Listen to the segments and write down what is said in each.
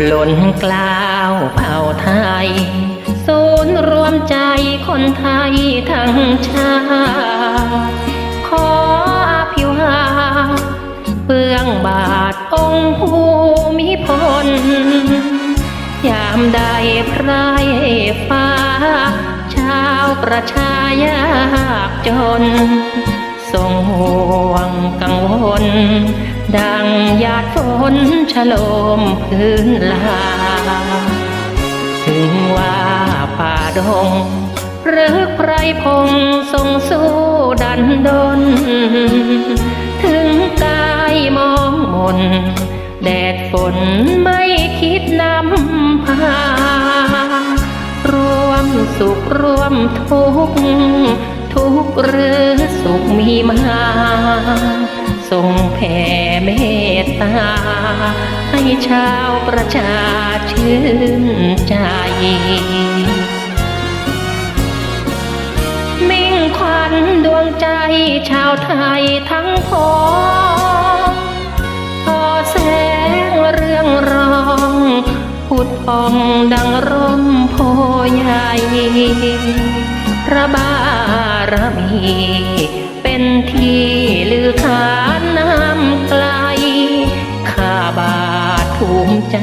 หล่นกล้าวเผ่าไทย ศูนย์รวมใจคนไทยทั้งชาติขออภิวาเบื้องบาทองค์ภูมิพล ยามใดพรายฟ้า ชาวประชายากจนทรงห่วงกังวล ดังหยาดฝนฉโลมพื้นลา ถึงว่าป่าดง หรือไพรพงทรงสู้ดันดน ถึงกายมองมน แดดฝนไม่คิดนำพารวมสุขรวมทุกทุกหรือสุขมีมา ทรงแผ่เมตตา ให้ชาวประชาชื่นใจ มิ่งขวัญดวงใจชาวไทยทั้งพองพอแสงเรื่องรองผุดพองดังร่มโพใหญ่พระบา รมี เป็นที่ลือขานน้ำไกล ข้าบาทภูมิใจ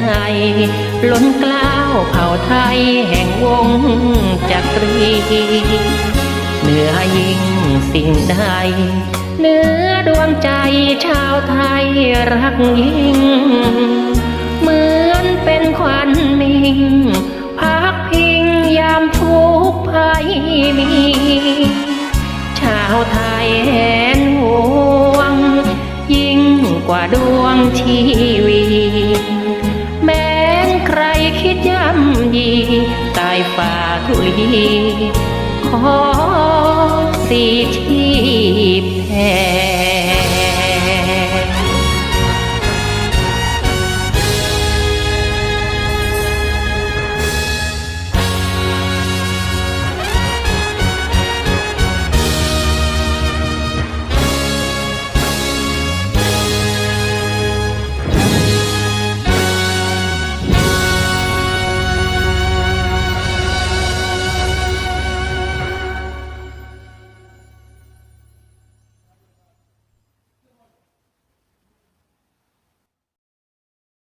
ล้นกล้าวเผ่าไทยแห่งวงจักรี เหนือยิ่งสิ่งใดเหนือดวงใจชาวไทยรักยิ่ง เหมือนเป็นขวัญมิ่งพักพิงยามทุกข์ภัยมี กว่าดวงชีวีแม้นใครคิดย่ำยีตายฝ่าทุลีขอสีที